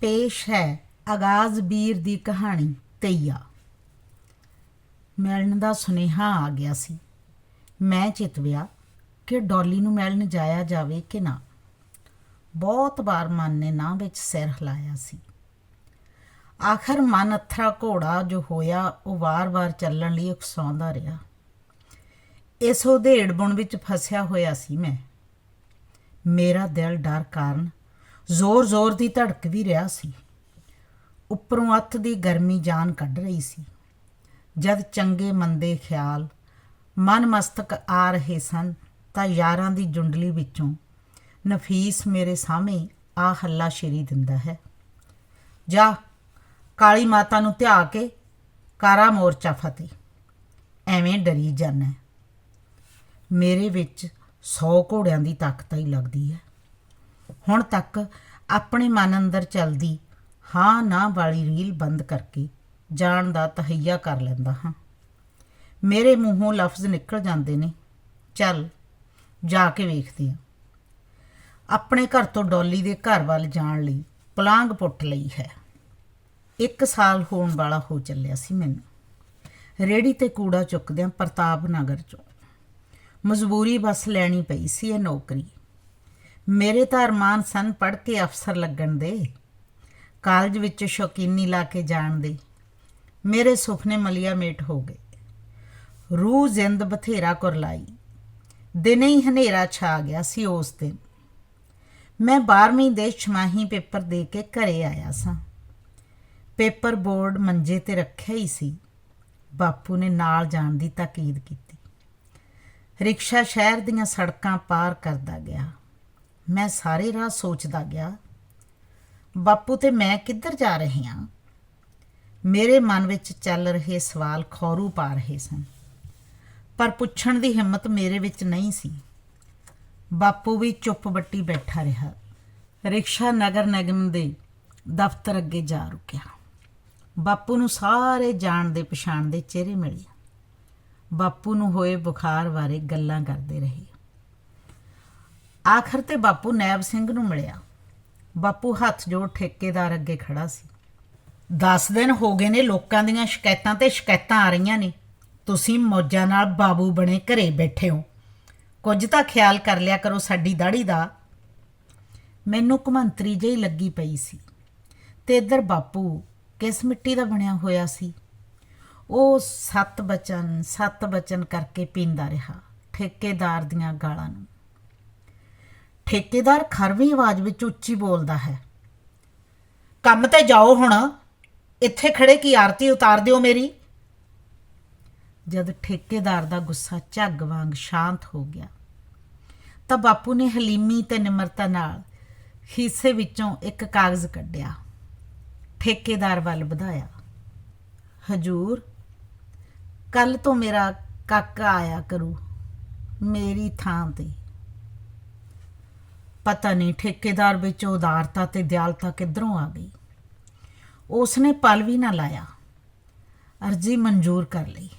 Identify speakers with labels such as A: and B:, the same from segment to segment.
A: ਪੇਸ਼ ਹੈ ਆਗਾਜ਼ ਵੀਰ ਦੀ ਕਹਾਣੀ ਤਈਆ। ਮਿਲਣ ਦਾ ਸੁਨੇਹਾ ਆ ਗਿਆ ਸੀ। ਮੈਂ ਚਿਤਵਿਆ ਕਿ ਡੋਲੀ ਨੂੰ ਮਿਲਣ ਜਾਇਆ ਜਾਵੇ ਕਿ ਨਾ। ਬਹੁਤ ਵਾਰ ਮਨ ਨੇ ਨਾ ਵਿੱਚ ਸਿਰ ਹਿਲਾਇਆ ਸੀ। ਆਖਰ ਮਨ ਅਥਰਾ ਘੋੜਾ ਜੋ ਹੋਇਆ, ਉਹ ਵਾਰ-ਵਾਰ ਚੱਲਣ ਲਈ ਉਕਸਾਉਂਦਾ ਰਿਹਾ। ਇਸ ਉਧੇੜ ਬੁਣ ਵਿੱਚ ਫਸਿਆ ਹੋਇਆ ਸੀ ਮੈਂ। ਮੇਰਾ ਦਿਲ ਡਰ ਕਾਰਨ ਜ਼ੋਰ-ਜ਼ੋਰ ਦੀ ਧੜਕ ਵੀ ਰਿਹਾ ਸੀ। ਉੱਪਰੋਂ ਹੱਥ ਦੀ ਗਰਮੀ ਜਾਨ ਕੱਢ ਰਹੀ ਸੀ। ਜਦ ਚੰਗੇ ਮੰਦੇ ਖਿਆਲ, ਮਨਮਸਤਕ ਆ ਰਹੇ ਸਨ, ਤਾਂ ਯਾਰਾਂ ਦੀ ਜੁੰਡਲੀ ਵਿੱਚੋਂ ਨਫੀਸ ਮੇਰੇ ਸਾਹਮਣੇ ਆ ਹੱਲਾ ਸ਼ੇਰੀ ਦਿੰਦਾ ਹੈ। ਜਾ, ਕਾਲੀ ਮਾਤਾ ਨੂੰ ਧਿਆ ਕੇ ਕਾਰਾ ਮੋਰਚਾ ਫਤਿਹ। ਐਵੇਂ ਡਰੀ ਜਾਂਦਾ ਮੇਰੇ ਵਿੱਚ 100 ਘੋੜਿਆਂ ਦੀ ਤਾਕਤ ਹੀ ਲੱਗਦੀ ਹੈ। ਹੁਣ ਤੱਕ ਆਪਣੇ ਮਨ ਅੰਦਰ ਚੱਲਦੀ ਹਾਂ ਨਾ ਵਾਲੀ ਰੀਲ ਬੰਦ ਕਰਕੇ ਜਾਣ ਦਾ ਤਹਈਆ ਕਰ ਲੈਂਦਾ ਹਾਂ। ਮੇਰੇ ਮੂੰਹੋਂ ਲਫ਼ਜ਼ ਨਿਕਲ ਜਾਂਦੇ ਨੇ। ਚੱਲ, ਜਾ ਕੇ ਵੇਖਦੇ ਹਾਂ। ਆਪਣੇ ਘਰ ਤੋਂ ਡੋਲੀ ਦੇ ਘਰ ਵੱਲ ਜਾਣ ਲਈ ਪਲਾਂਗ ਪੁੱਟ ਲਈ ਹੈ। ਇੱਕ ਸਾਲ ਹੋਣ ਵਾਲਾ ਹੋ ਚੱਲਿਆ ਸੀ ਮੈਨੂੰ। ਰੇੜੀ ਤੇ ਕੂੜਾ ਚੁੱਕਦਿਆਂ ਪ੍ਰਤਾਪ ਨਗਰ ਚੋਂ। ਮਜਬੂਰੀ ਬਸ ਲੈਣੀ ਪਈ ਸੀ ਇਹ ਨੌਕਰੀ। ਮੇਰੇ ਤਾਂ ਅਰਮਾਨ ਸਨ ਪੜ੍ਹ ਕੇ ਅਫਸਰ ਲੱਗਣ ਦੇ। ਕਾਲਜ ਵਿੱਚ ਸ਼ੌਕੀਨੀ ਲਾ ਕੇ ਜਾਣ ਦੇ। ਮੇਰੇ ਸੁਪਨੇ ਮਲਿਆ ਮੇਟ ਹੋ ਗਏ। ਰੂਹ ਜ਼ਿੰਦ ਬਥੇਰਾ ਕੁਰਲਾਈ। ਦਿਨੇ ਹੀ ਹਨੇਰਾ ਛਾ ਗਿਆ ਸੀ ਉਸ ਦਿਨ। ਮੈਂ 12ਵੀਂ ਦੇ ਛਮਾਹੀ ਪੇਪਰ ਦੇ ਕੇ ਘਰੇ ਆਇਆ ਸਾਂ। ਪੇਪਰ ਬੋਰਡ ਮੰਜੇ ਤੇ ਰੱਖਿਆ ਹੀ ਸੀ। ਬਾਪੂ ਨੇ ਨਾਲ ਜਾਣ ਦੀ ਤਾਕੀਦ ਕੀਤੀ। ਰਿਕਸ਼ਾ ਸ਼ਹਿਰ ਦੀਆਂ ਸੜਕਾਂ ਪਾਰ ਕਰਦਾ ਗਿਆ। ਮੈਂ ਸਾਰੇ ਰਾਹ ਸੋਚਦਾ ਗਿਆ, ਬਾਪੂ, ਤੇ ਮੈਂ ਕਿੱਧਰ ਜਾ ਰਹੇ ਹਾਂ ਮੇਰੇ ਮਨ ਵਿੱਚ ਚੱਲ ਰਹੇ ਸਵਾਲ ਖੌਰੂ ਪਾ ਰਹੇ ਸਨ, ਪਰ ਪੁੱਛਣ ਦੀ ਹਿੰਮਤ ਮੇਰੇ ਵਿੱਚ ਨਹੀਂ ਸੀ। ਬਾਪੂ ਵੀ ਚੁੱਪ ਬੱਟੀ ਬੈਠਾ ਰਿਹਾ, ਰਿਕਸ਼ਾ ਨਗਰ ਨਿਗਮ ਦੇ ਦਫ਼ਤਰ ਅੱਗੇ ਜਾ ਰੁਕਿਆ। ਬਾਪੂ ਨੂੰ ਸਾਰੇ ਜਾਣਦੇ ਪਛਾਣਦੇ ਚਿਹਰੇ ਮਿਲੇ। ਬਾਪੂ ਨੂੰ ਹੋਏ ਬੁਖਾਰ ਬਾਰੇ ਗੱਲਾਂ ਕਰਦੇ ਰਹੇ। ਆਖਰ ਤੇ ਬਾਪੂ ਨੈਬ ਸਿੰਘ ਨੂੰ ਮਿਲਿਆ। ਬਾਪੂ ਹੱਥ ਜੋੜ ਠੇਕੇਦਾਰ ਅੱਗੇ ਖੜਾ ਸੀ। 10 ਦਿਨ ਹੋ ਗਏ ਨੇ ਲੋਕਾਂ ਦੀਆਂ ਸ਼ਿਕਾਇਤਾਂ ਤੇ ਸ਼ਿਕਾਇਤਾਂ ਆ ਰਹੀਆਂ ਨੇ। ਤੁਸੀਂ ਮੌਜਾਂ ਨਾਲ ਬਾਬੂ ਬਣੇ ਘਰੇ ਬੈਠੇ ਹੋ। ਕੁਝ ਤਾਂ ਖਿਆਲ ਕਰ ਲਿਆ ਕਰੋ ਸਾਡੀ ਦਾੜੀ ਦਾ। ਮੈਨੂੰ ਕੁਮੰਤਰੀ ਜਿਹੀ ਲੱਗੀ ਪਈ ਸੀ ਤੇ ਇੱਧਰ ਬਾਪੂ ਕਿਸ ਮਿੱਟੀ ਦਾ ਬਣਿਆ ਹੋਇਆ ਸੀ? ਉਹ ਸੱਤ ਬਚਨ ਸੱਤ ਬਚਨ ਕਰਕੇ ਪੀਂਦਾ ਰਿਹਾ, ਠੇਕੇਦਾਰ ਦੀਆਂ ਗਾਲਾਂ ਨੂੰ। ਠੇਕੇਦਾਰ ਖਰਵੀਂ ਆਵਾਜ਼ ਵਿੱਚ ਉੱਚੀ ਬੋਲਦਾ ਹੈ। ਕੰਮ ਤੇ ਜਾਓ ਹੁਣ। ਇੱਥੇ ਖੜੇ ਕੀ ਆਰਤੀ ਉਤਾਰ ਦਿਓ ਮੇਰੀ? ਜਦ ਠੇਕੇਦਾਰ ਦਾ ਗੁੱਸਾ ਝੱਗ ਵਾਂਗ ਸ਼ਾਂਤ ਹੋ ਗਿਆ, ਤਾਂ ਬਾਪੂ ਨੇ ਹਲੀਮੀ ਤੇ ਨਿਮਰਤਾ ਨਾਲ ਹਿੱਸੇ ਵਿੱਚੋਂ ਇੱਕ ਕਾਗਜ਼ ਕੱਢਿਆ। ਠੇਕੇਦਾਰ ਵੱਲ ਵਧਾਇਆ, ਹਜੂਰ ਕੱਲ ਤੋਂ ਮੇਰਾ ਕਾਕਾ ਆਇਆ ਕਰੂ, ਮੇਰੀ ਥਾਂ ਤੇ। ਪਤਾ ਨਹੀਂ ਠੇਕੇਦਾਰ ਵਿੱਚ ਉਦਾਰਤਾ ਤੇ ਦਿਆਲਤਾ ਕਿੱਧਰੋਂ ਆ ਗਈ। ਉਸਨੇ ਪਲ ਵੀ ਨਾ ਲਾਇਆ। ਅਰਜੀ ਮਨਜ਼ੂਰ ਕਰ ਲਈ।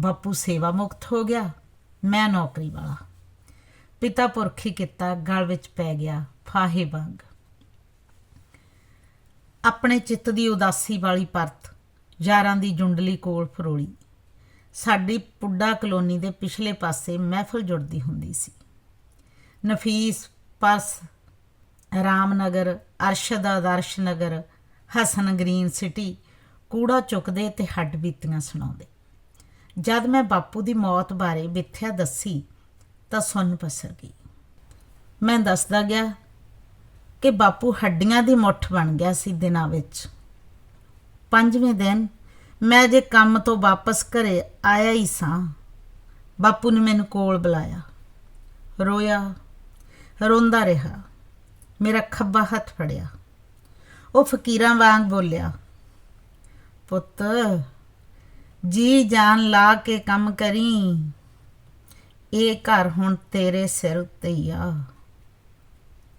A: ਬਾਪੂ ਸੇਵਾ ਮੁਕਤ ਹੋ ਗਿਆ। ਮੈਂ ਨੌਕਰੀ ਵਾਲਾ। ਪਿਤਾ ਪੁਰਖੀ ਕੀਤਾ ਗਲ ਵਿੱਚ ਪੈ ਗਿਆ ਫਾਹੇ ਵਾਂਗ। ਆਪਣੇ ਚਿੱਤ ਦੀ ਉਦਾਸੀ ਵਾਲੀ ਪਰਤ ਯਾਰਾਂ ਦੀ ਜੁੰਡਲੀ ਕੋਲ ਫਰੋਲੀ। ਸਾਡੀ ਪੁੱਡਾ ਕਲੋਨੀ ਦੇ ਪਿਛਲੇ ਪਾਸੇ ਮਹਿਫਲ ਜੁੜਦੀ ਹੁੰਦੀ ਸੀ। ਨਫੀਸ ਪਰਸ ਰਾਮਨਗਰ ਅਰਸ਼ਦ ਆਦਰਸ਼ ਨਗਰ ਹਸਨ ਗ੍ਰੀਨ ਸਿਟੀ ਕੂੜਾ ਚੁੱਕਦੇ ਤੇ ਹੱਡ ਬੀਤੀਆਂ ਸੁਣਾਉਂਦੇ ਜਦ ਮੈਂ ਬਾਪੂ ਦੀ ਮੌਤ ਬਾਰੇ ਮਿੱਥਿਆ ਦੱਸੀ ਤਾਂ ਸੁਣ ਪਸਰ ਗਈ ਮੈਂ ਦੱਸਦਾ ਗਿਆ ਕਿ ਬਾਪੂ ਹੱਡੀਆਂ ਦੀ ਮੁੱਠ ਬਣ ਗਿਆ ਸੀ ਦਿਨਾਂ ਵਿੱਚ ਪੰਜਵੇਂ ਦਿਨ ਮੈਂ ਜੇ ਕੰਮ ਤੋਂ ਵਾਪਸ ਘਰੇ ਆਇਆ ਹੀ ਸਾਂ ਬਾਪੂ ਨੇ ਮੈਨੂੰ ਕੋਲ ਬੁਲਾਇਆ ਰੋਇਆ ਰੋਂਦਾ ਰਿਹਾ। ਮੇਰਾ ਖੱਬਾ ਹੱਥ ਫੜਿਆ। ਉਹ ਫਕੀਰਾਂ ਵਾਂਗ ਬੋਲਿਆ, ਪੁੱਤ, ਜੀ ਜਾਨ ਲਾ ਕੇ ਕੰਮ ਕਰੀ। ਇਹ ਘਰ ਹੁਣ ਤੇਰੇ ਸਿਰ ਉੱਤੇ ਹੀ ਆ।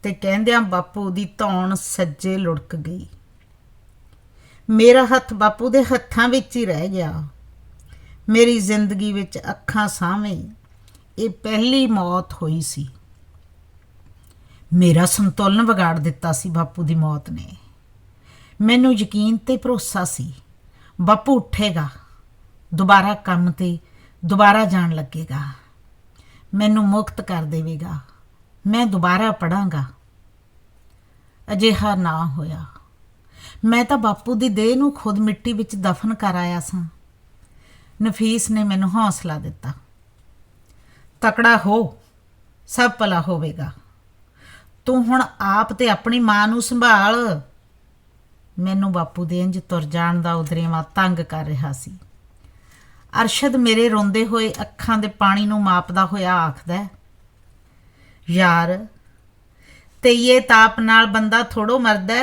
A: ਤੇ ਕਹਿੰਦਿਆਂ ਬਾਪੂ ਦੀ ਧੌਣ ਸੱਜੇ ਲੁੜਕ ਗਈ। ਮੇਰਾ ਹੱਥ ਬਾਪੂ ਦੇ ਹੱਥਾਂ ਵਿੱਚ ਹੀ ਰਹਿ ਗਿਆ। ਮੇਰੀ ਜ਼ਿੰਦਗੀ ਵਿੱਚ ਅੱਖਾਂ ਸਾਹਮਣੇ ਇਹ ਪਹਿਲੀ ਮੌਤ ਹੋਈ ਸੀ। ਮੇਰਾ ਸੰਤੁਲਨ ਵਿਗਾੜ ਦਿੱਤਾ ਸੀ ਬਾਪੂ ਦੀ ਮੌਤ ਨੇ। ਮੈਨੂੰ ਯਕੀਨ ਤੇ ਭਰੋਸਾ ਸੀ, ਬਾਪੂ ਉੱਠੇਗਾ, ਦੁਬਾਰਾ ਕੰਮ ਤੇ ਦੁਬਾਰਾ ਜਾਣ ਲੱਗੇਗਾ। ਮੈਨੂੰ ਮੁਕਤ ਕਰ ਦੇਵੇਗਾ, ਮੈਂ ਦੁਬਾਰਾ ਪੜਾਂਗਾ ਅਜਿਹਾ ਨਾ ਹੋਇਆ। ਮੈਂ ਤਾਂ ਬਾਪੂ ਦੀ ਦੇਹ ਨੂੰ ਖੁਦ ਮਿੱਟੀ ਵਿੱਚ ਦਫਨ ਕਰ ਆਇਆ ਸਾਂ। ਨਫੀਸ ਨੇ ਮੈਨੂੰ ਹੌਸਲਾ ਦਿੱਤਾ। ਤਕੜਾ ਹੋ, ਸਭ ਭਲਾ ਹੋਵੇਗਾ। ਤੂੰ ਹੁਣ ਆਪ ਤੇ ਆਪਣੀ ਮਾਂ ਨੂੰ ਸੰਭਾਲ। ਮੈਨੂੰ ਬਾਪੂ ਦੇ ਇੰਜ ਤੁਰ ਜਾਣ ਦਾ ਉਦਰੇਵਾ ਤੰਗ ਕਰ ਰਿਹਾ ਸੀ। ਅਰਸ਼ਦ ਮੇਰੇ ਰੋਂਦੇ ਹੋਏ ਅੱਖਾਂ ਦੇ ਪਾਣੀ ਨੂੰ ਮਾਪਦਾ ਹੋਇਆ ਆਖਦਾ ਹੈ, ਯਾਰ ਤੇਈਏ ਤਾਪ ਨਾਲ ਬੰਦਾ ਥੋੜੋ ਮਰਦਾ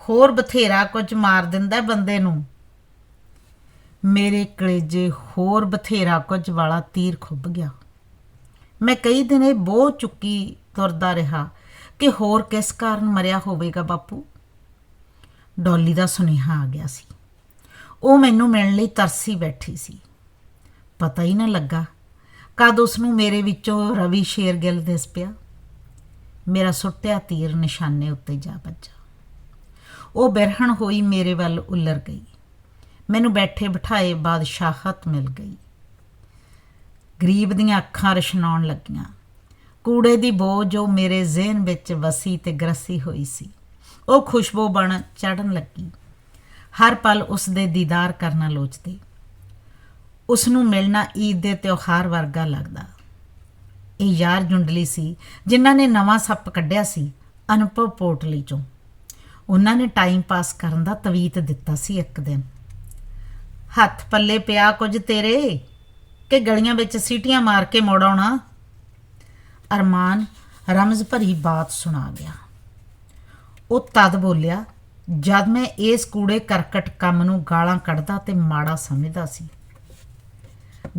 A: ਹੋਰ ਬਥੇਰਾ ਕੁਝ ਮਾਰ ਦਿੰਦਾ ਬੰਦੇ ਨੂੰ। ਮੇਰੇ ਕਲੇਜੇ ਹੋਰ ਬਥੇਰਾ ਕੁਝ ਵਾਲਾ ਤੀਰ ਖੁੱਭ ਗਿਆ। ਮੈਂ ਕਈ ਦਿਨ ਇਹ ਬੋਝ ਚੁੱਕੀ ਤੁਰਦਾ ਰਿਹਾ ਕਿ ਹੋਰ ਕਿਸ ਕਾਰਨ ਮਰਿਆ ਹੋਵੇਗਾ ਬਾਪੂ? ਡੋਲੀ ਦਾ ਸੁਨੇਹਾ ਆ ਗਿਆ ਸੀ। ਉਹ ਮੈਨੂੰ ਮਿਲਣ ਲਈ ਤਰਸੀ ਬੈਠੀ ਸੀ। ਪਤਾ ਹੀ ਨਾ ਲੱਗਾ ਕਦ ਉਸ ਨੂੰ ਮੇਰੇ ਵਿੱਚੋਂ ਰਵੀ ਸ਼ੇਰਗਿੱਲ ਦਿਸ ਪਿਆ। ਮੇਰਾ ਸੁੱਟਿਆ ਤੀਰ ਨਿਸ਼ਾਨੇ ਉੱਤੇ ਜਾ ਵੱਜਾ। ਉਹ ਬਿਰਹਣ ਹੋਈ ਮੇਰੇ ਵੱਲ ਉੱਲਰ ਗਈ। ਮੈਨੂੰ ਬੈਠੇ ਬਿਠਾਏ ਬਾਦਸ਼ਾਹਤ ਮਿਲ ਗਈ। ਗਰੀਬ ਦੀਆਂ ਅੱਖਾਂ ਰਸ਼ਨਾਉਣ ਲੱਗੀਆਂ। ਕੂੜੇ ਦੀ ਬੋ ਜੋ ਮੇਰੇ ਜ਼ਿਹਨ ਵਿੱਚ ਵਸੀ ਤੇ ਗਰਸੀ ਹੋਈ ਸੀ। ਉਹ ਖੁਸ਼ਬੂ ਬਣ ਚੜਨ ਲੱਗੀ। ਹਰ ਪਲ ਉਸ ਦੇ ਦੀਦਾਰ ਕਰਨਾ ਲੋਚਦੀ ਉਸ ਨੂੰ ਮਿਲਣਾ ਈਦ ਦੇ ਤਿਉਹਾਰ ਵਰਗਾ ਲੱਗਦਾ। ਇਹ ਯਾਰ ਜੁੰਡਲੀ ਸੀ, ਜਿਨ੍ਹਾਂ ਨੇ ਨਵਾਂ ਸੱਪ ਕੱਢਿਆ ਸੀ ਅਨੁਭਵ ਪੋਟਲੀ ਚੋਂ। ਉਹਨਾਂ ਨੇ ਟਾਈਮ ਪਾਸ ਕਰਨ ਦਾ ਤਵੀਤ ਦਿੱਤਾ ਸੀ ਇੱਕ ਦਿਨ। ਹੱਥ ਪੱਲੇ ਪਿਆ ਕੁਝ ਤੇਰੇ? ਕਿ ਗਲੀਆਂ ਵਿੱਚ ਸੀਟੀਆਂ ਮਾਰ ਕੇ ਮੋੜ ਆਉਣਾ? ਅਰਮਾਨ ਰਮਜ਼ ਭਰੀ ਬਾਤ ਸੁਣਾ ਗਿਆ। ਉਹ ਤਦ ਬੋਲਿਆ, ਜਦ ਮੈਂ ਇਸ ਕੂੜੇ ਕਰਕਟ ਕੰਮ ਨੂੰ ਗਾਲਾਂ ਕੱਢਦਾ ਤੇ ਮਾੜਾ ਸਮਝਦਾ ਸੀ।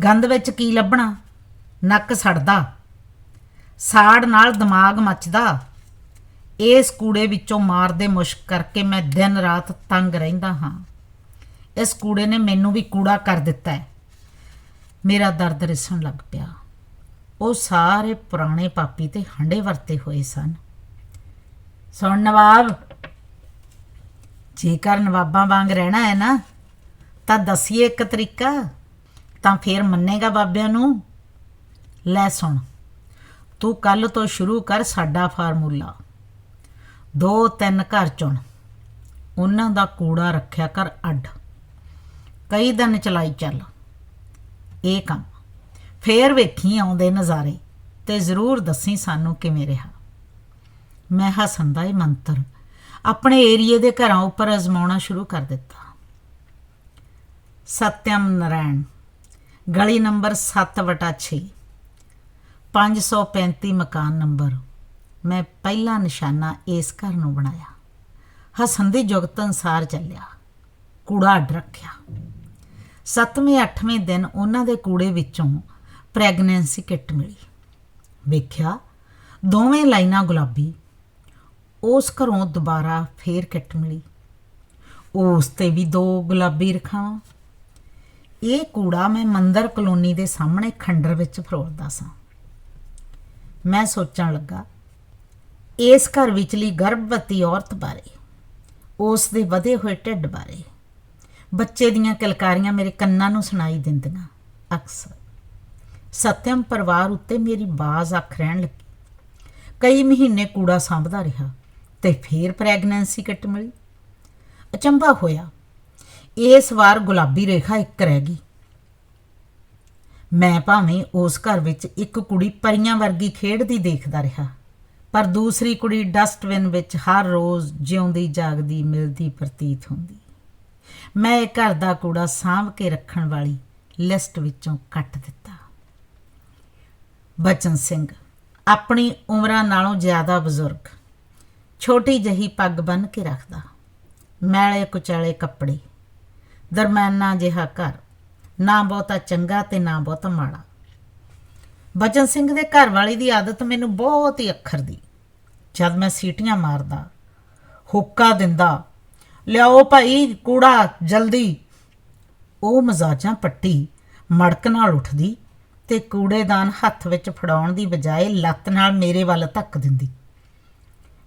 A: ਗੰਦ ਵਿੱਚ ਕੀ ਲੱਭਣਾ? ਨੱਕ ਸੜਦਾ। ਸਾੜ ਨਾਲ ਦਿਮਾਗ ਮੱਚਦਾ। ਇਸ ਕੂੜੇ ਵਿੱਚੋਂ ਮਾਰਦੇ ਮੁਸ਼ਕ ਕਰਕੇ ਮੈਂ ਦਿਨ ਰਾਤ ਤੰਗ ਰਹਿੰਦਾ ਹਾਂ। ਇਸ ਕੂੜੇ ਨੇ ਮੈਨੂੰ ਵੀ ਕੂੜਾ ਕਰ ਦਿੱਤਾ ਹੈ। ਮੇਰਾ ਦਰਦ ਰਿਸਣ ਲੱਗ ਪਿਆ। ਉਹ ਸਾਰੇ ਪੁਰਾਣੇ ਪਾਪੀ ਤੇ ਹੰਡੇ ਵਰਤੇ ਹੋਏ ਸਨ। ਸੁਣ ਨਵਾਬ, ਜੇਕਰ ਨਵਾਬਾਂ ਵਾਂਗ ਰਹਿਣਾ ਹੈ ਨਾ, ਤਾਂ ਦਸੀਏ ਇੱਕ ਤਰੀਕਾ, ਤਾਂ ਫੇਰ ਮੰਨੇਗਾ ਬਾਬਿਆਂ ਨੂੰ। ਲੈ ਸੁਣ, ਤੂੰ ਕੱਲ ਤੋਂ ਸ਼ੁਰੂ ਕਰ ਸਾਡਾ ਫਾਰਮੂਲਾ। ਦੋ ਤਿੰਨ ਘਰ ਚੁਣ, ਉਹਨਾਂ ਦਾ ਕੂੜਾ ਰੱਖਿਆ ਕਰ ਅੱਡ। ਕਈ ਦਿਨ ਚਲਾਈ ਚੱਲ, ਇਹ ਕੰਮ। ਫੇਰ ਵੇਖੀ ਆਉਂਦੇ ਨਜ਼ਾਰੇ ਤੇ ਜ਼ਰੂਰ ਦੱਸੀ ਸਾਨੂੰ ਕਿਵੇਂ ਰਿਹਾ। ਮੈਂ ਹਸਨ ਦਾ ਇਹ ਮੰਤਰ, ਆਪਣੇ ਏਰੀਏ ਦੇ ਘਰਾਂ ਉੱਪਰ ਅਜ਼ਮਾਉਣਾ ਸ਼ੁਰੂ ਕਰ ਦਿੱਤਾ। ਸਤਿਅਮ ਨਰਾਇਣ ਗਲੀ ਨੰਬਰ 7/6 535 ਮਕਾਨ ਨੰਬਰ। ਮੈਂ ਪਹਿਲਾ ਨਿਸ਼ਾਨਾ ਇਸ ਘਰ ਨੂੰ ਬਣਾਇਆ। ਹਸਨ ਦੀ ਜੁਗਤ ਅਨਸਾਰ ਚੱਲਿਆ। ਕੂੜਾ ਅੱਡ ਰੱਖਿਆ। ਸੱਤਵੇਂ ਅੱਠਵੇਂ ਦਿਨ ਉਹਨਾਂ ਦੇ ਕੂੜੇ ਵਿੱਚੋਂ ਪ੍ਰੈਗਨੈਂਸੀ ਕਿੱਟ ਮਿਲੀ। ਵੇਖਿਆ, ਦੋਵੇਂ ਲਾਈਨਾਂ ਗੁਲਾਬੀ, ਉਸ ਘਰੋਂ ਦੁਬਾਰਾ ਫੇਰ ਕਿੱਟ ਮਿਲੀ। ਉਸ ਤੇ ਵੀ ਦੋ ਗੁਲਾਬੀ ਰਖਾਵਾਂ। ਇਹ ਕੂੜਾ ਮੈਂ ਮੰਦਰ ਕਲੋਨੀ ਦੇ ਸਾਹਮਣੇ ਖੰਡਰ ਵਿੱਚ ਫਰੋਲਦਾ ਸਾਂ। ਮੈਂ ਸੋਚਣ ਲੱਗਾ, ਇਸ ਘਰ ਵਿਚਲੀ ਗਰਭਵਤੀ ਔਰਤ ਬਾਰੇ, ਉਸ ਦੇ ਵਧੇ ਹੋਏ ਢਿੱਡ ਬਾਰੇ, ਬੱਚੇ ਦੀਆਂ ਕਿਲਕਾਰੀਆਂ ਮੇਰੇ ਕੰਨਾਂ ਨੂੰ ਸੁਣਾਈ ਦਿੰਦੀਆਂ, ਅਕਸਰ। ਸਤਿਅਮ ਪਰਿਵਾਰ ਉੱਤੇ ਮੇਰੀ ਬਾਜ਼ ਅੱਖ ਰਹਿਣ ਲੱਗੀ। ਕਈ ਮਹੀਨੇ ਕੂੜਾ ਸਾਂਭਦਾ ਰਿਹਾ ਤੇ ਫੇਰ ਪ੍ਰੈਗਨੈਂਸੀ ਕਿੱਟ ਮਿਲੀ। ਅਚੰਭਾ ਹੋਇਆ। ਇਸ ਵਾਰ ਗੁਲਾਬੀ ਰੇਖਾ ਇੱਕ ਰਹਿ ਗਈ। ਮੈਂ ਭਾਵੇਂ ਉਸ ਘਰ ਵਿੱਚ ਇੱਕ ਕੁੜੀ ਪਰੀਆਂ ਵਰਗੀ ਖੇਡਦੀ ਦੇਖਦਾ ਰਿਹਾ, ਪਰ ਦੂਸਰੀ ਕੁੜੀ ਡਸਟਬਿਨ ਵਿੱਚ ਹਰ ਰੋਜ਼ ਜਿਉਂਦੀ ਜਾਗਦੀ ਮਿਲਦੀ ਪ੍ਰਤੀਤ ਹੁੰਦੀ। ਮੈਂ ਇਹ ਘਰ ਦਾ ਕੂੜਾ ਸਾਂਭ ਕੇ ਰੱਖਣ ਵਾਲੀ ਲਿਸਟ ਵਿੱਚੋਂ ਕੱਟ ਦਿੱਤਾ। ਬਚਨ ਸਿੰਘ, ਆਪਣੀ ਉਮਰਾਂ ਨਾਲੋਂ ਜ਼ਿਆਦਾ ਬਜ਼ੁਰਗ। ਛੋਟੀ ਜਹੀ ਪੱਗ ਬੰਨ ਕੇ ਰੱਖਦਾ। ਮੈਲੇ ਕੁਚਾਲੇ ਕੱਪੜੇ। ਦਰਮਿਆਨਾ ਜਿਹਾ ਘਰ। ਨਾ ਬਹੁਤਾ ਚੰਗਾ ਤੇ ਨਾ ਬਹੁਤਾ ਮਾੜਾ। ਬਚਨ ਸਿੰਘ ਦੇ ਘਰ ਵਾਲੀ ਦੀ ਆਦਤ ਮੈਨੂੰ ਬਹੁਤ ਹੀ ਅੱਖਰ ਦੀ। ਜਦ ਮੈਂ ਸੀਟੀਆਂ ਮਾਰਦਾ, ਹੁੱਕਾ ਦਿੰਦਾ, ਲਿਆਓ ਭਾਈ ਕੂੜਾ, ਜਲਦੀ। ਉਹ ਮਜ਼ਾਜਾਂ ਪੱਟੀ ਮੜਕ ਨਾਲ ਉੱਠਦੀ ਤੇ ਕੂੜੇਦਾਨ ਹੱਥ ਵਿੱਚ ਫੜਾਉਣ ਦੀ ਬਜਾਏ ਲੱਤ ਨਾਲ ਮੇਰੇ ਵੱਲ ਧੱਕ ਦਿੰਦੀ।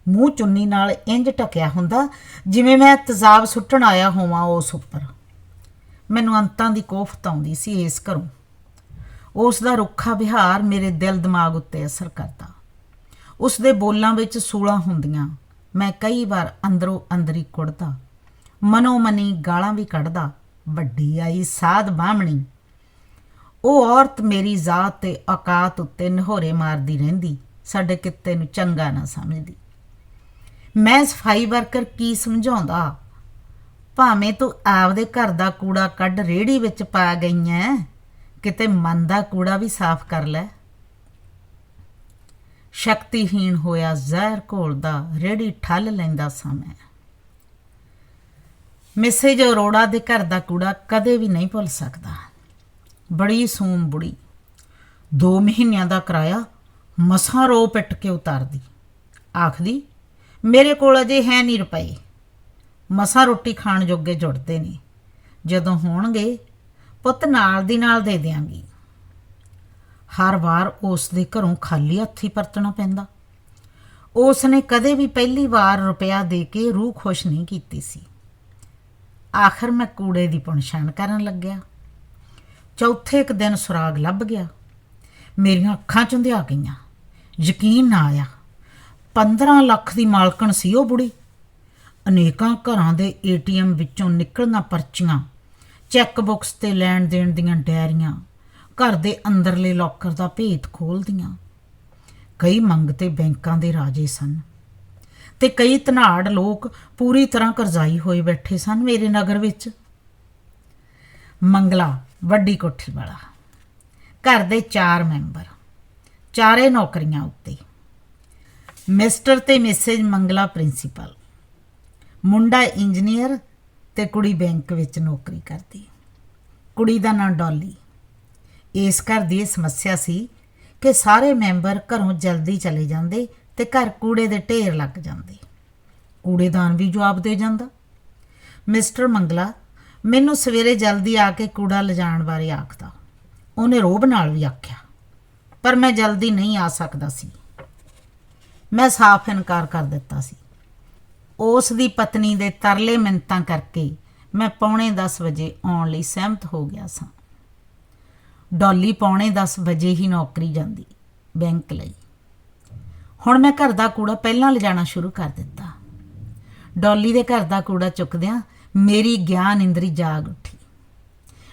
A: ਮੂੰਹ ਚੁੰਨੀ ਨਾਲ ਇੰਜ ਟਕਿਆ ਹੁੰਦਾ ਜਿਵੇਂ ਮੈਂ ਤਜ਼ਾਬ ਸੁੱਟਣ ਆਇਆ ਹੋਵਾਂ ਉਸ ਉੱਪਰ। ਮੈਨੂੰ ਅੰਤਾਂ ਦੀ ਕੋਫਤ ਆਉਂਦੀ ਸੀ ਇਸ ਘਰੋਂ। ਉਸ ਦਾ ਰੁੱਖਾ ਵਿਹਾਰ ਮੇਰੇ ਦਿਲ ਦਿਮਾਗ ਉੱਤੇ ਅਸਰ ਕਰਦਾ। ਉਸ ਦੇ ਬੋਲਾਂ ਵਿੱਚ ਸੂਲਾਂ ਹੁੰਦੀਆਂ। ਮੈਂ ਕਈ ਵਾਰ ਅੰਦਰੋਂ ਅੰਦਰੀ ਕੁੜਦਾ। ਮਨੋ ਮਨੀ ਗਾਲਾਂ ਵੀ ਕੱਢਦਾ। ਵੱਡੀ ਆਈ ਸਾਧ ਬਾਹਮਣੀ। ਉਹ ਔਰਤ ਮੇਰੀ ਜ਼ਾਤ ਤੇ ਔਕਾਤ ਉੱਤੇ ਨਹੋਰੇ ਮਾਰਦੀ ਰਹਿੰਦੀ, ਸਾਡੇ ਕਿੱਤੇ ਨੂੰ ਚੰਗਾ ਨਾ ਸਮਝਦੀ। ਮੈਂ ਸਫ਼ਾਈ ਵਰਕਰ ਕੀ ਸਮਝਾਉਂਦਾ? ਭਾਵੇਂ ਤੂੰ ਆਪਦੇ ਘਰ ਦਾ ਕੂੜਾ ਕੱਢ ਰੇੜੀ ਵਿੱਚ ਪਾ ਗਈ ਐ, ਕਿਤੇ ਮਨ ਦਾ ਕੂੜਾ ਵੀ ਸਾਫ਼ ਕਰ ਲੈ। ਸ਼ਕਤੀਹੀਣ ਹੋਇਆ ਜ਼ਹਿਰ ਘੋਲਦਾ ਰੇੜੀ ਠੱਲ ਲੈਂਦਾ ਸਾਂ ਮੈਂ। ਮਿਸੇਜ ਅਰੋੜਾ ਦੇ ਘਰ ਦਾ ਕੂੜਾ ਕਦੇ ਵੀ ਨਹੀਂ ਭੁੱਲ ਸਕਦਾ। ਬੜੀ ਸੂਮ ਬੁੜੀ। 2 ਮਹੀਨਿਆਂ ਦਾ ਕਿਰਾਇਆ ਮਸਾਂ ਰੋ ਪਿੱਟ ਕੇ ਉਤਾਰਦੀ। ਆਖਦੀ, ਮੇਰੇ ਕੋਲ ਅਜੇ ਹੈ ਨਹੀਂ ਰੁਪਏ। ਮਸਾਂ ਰੋਟੀ ਖਾਣ ਜੋਗੇ ਜੁੜਦੇ ਨੇ। ਜਦੋਂ ਹੋਣਗੇ, ਪੁੱਤ ਨਾਲ ਦੀ ਨਾਲ ਦੇ ਦਿਆਂਗੀ। ਹਰ ਵਾਰ ਉਸ ਦੇ ਘਰੋਂ ਖਾਲੀ ਹੱਥੀ ਪਰਤਣਾ ਪੈਂਦਾ। ਉਸ ਨੇ ਕਦੇ ਵੀ ਪਹਿਲੀ ਵਾਰ ਰੁਪਇਆ ਦੇ ਕੇ ਰੂਹ ਖੁਸ਼ ਨਹੀਂ ਕੀਤੀ ਸੀ। ਆਖਰ ਮੈਂ ਕੂੜੇ ਦੀ ਪਣਛਾਣ ਕਰਨ ਲੱਗਿਆ। ਚੌਥੇ ਇੱਕ ਦਿਨ ਸੁਰਾਗ ਲੱਭ ਗਿਆ। ਮੇਰੀਆਂ ਅੱਖਾਂ ਚੁੰਧਿਆ ਗਈਆਂ। ਯਕੀਨ ਨਾ ਆਇਆ। 15 ਲੱਖ ਦੀ ਮਾਲਕਣ ਸੀ ਉਹ ਬੁੜੀ। ਅਨੇਕਾਂ ਘਰਾਂ ਦੇ ਏਟੀਐਮ ਵਿੱਚੋਂ ਨਿਕਲਣਾ ਪਰਚੀਆਂ ਚੈੱਕ ਬੁੱਕਸ ਤੇ ਲੈਣ ਦੇਣ ਦੀਆਂ ਡੈਰੀਆਂ ਘਰ ਦੇ ਅੰਦਰਲੇ ਲੋਕਰ ਦਾ ਭੇਤ ਖੋਲਦੀਆਂ। ਕਈ ਮੰਗਤੇ ਬੈਂਕਾਂ ਦੇ ਰਾਜੇ ਸਨ। ਤੇ ਕਈ ਧਨਾੜ ਲੋਕ ਪੂਰੀ ਤਰ੍ਹਾਂ ਕਰਜ਼ਾਈ ਹੋਏ ਬੈਠੇ ਸਨ ਮੇਰੇ ਨਗਰ ਵਿੱਚ। ਮੰਗਲਾ ਵੱਡੀ ਕੋਠੀ ਵਾਲਾ। ਘਰ ਦੇ ਚਾਰ ਮੈਂਬਰ। ਚਾਰੇ ਨੌਕਰੀਆਂ ਉੱਤੇ। ਮਿਸਟਰ ਤੇ ਮਿਸਿਸ ਮੰਗਲਾ ਪ੍ਰਿੰਸੀਪਲ। ਮੁੰਡਾ ਇੰਜੀਨੀਅਰ ਤੇ ਕੁੜੀ ਬੈਂਕ ਵਿੱਚ ਨੌਕਰੀ ਕਰਦੀ। ਕੁੜੀ ਦਾ ਨਾਂ ਡੋਲੀ। ਇਸ ਘਰ ਦੀ ਇਹ ਸਮੱਸਿਆ ਸੀ ਕਿ ਸਾਰੇ ਮੈਂਬਰ ਘਰੋਂ ਜਲਦੀ ਚਲੇ ਜਾਂਦੇ ਤੇ ਘਰ ਕੂੜੇ ਦੇ ਢੇਰ ਲੱਗ ਜਾਂਦੇ। ਕੂੜੇਦਾਨ ਵੀ ਜਵਾਬ ਦੇ ਜਾਂਦਾ। ਮਿਸਟਰ ਮੰਗਲਾ ਮੈਨੂੰ ਸਵੇਰੇ ਜਲਦੀ ਆ ਕੇ ਕੂੜਾ ਲਿਜਾਣ ਬਾਰੇ ਆਖਦਾ। ਉਹਨੇ ਰੋਬ ਨਾਲ ਵੀ ਆਖਿਆ, ਪਰ ਮੈਂ ਜਲਦੀ ਨਹੀਂ ਆ ਸਕਦਾ ਸੀ। ਮੈਂ ਸਾਫ਼ ਇਨਕਾਰ ਕਰ ਦਿੱਤਾ ਸੀ। ਉਸ ਦੀ ਪਤਨੀ ਦੇ ਤਰਲੇ ਮਿੰਤਾਂ ਕਰਕੇ ਮੈਂ ਪੌਣੇ 10 ਵਜੇ ਆਉਣ ਲਈ ਸਹਿਮਤ ਹੋ ਗਿਆ ਸਾਂ। ਡੋਲੀ ਪੌਣੇ 10 ਵਜੇ ਹੀ ਨੌਕਰੀ ਜਾਂਦੀ, ਬੈਂਕ ਲਈ। ਹੁਣ ਮੈਂ ਘਰ ਦਾ ਕੂੜਾ ਪਹਿਲਾਂ ਲਿਜਾਣਾ ਸ਼ੁਰੂ ਕਰ ਦਿੱਤਾ। ਡੋਲੀ ਦੇ ਘਰ ਦਾ ਕੂੜਾ ਚੁੱਕਦਿਆਂ ਮੇਰੀ ਗਿਆਨ ਇੰਦਰੀ ਜਾਗ ਉੱਠੀ।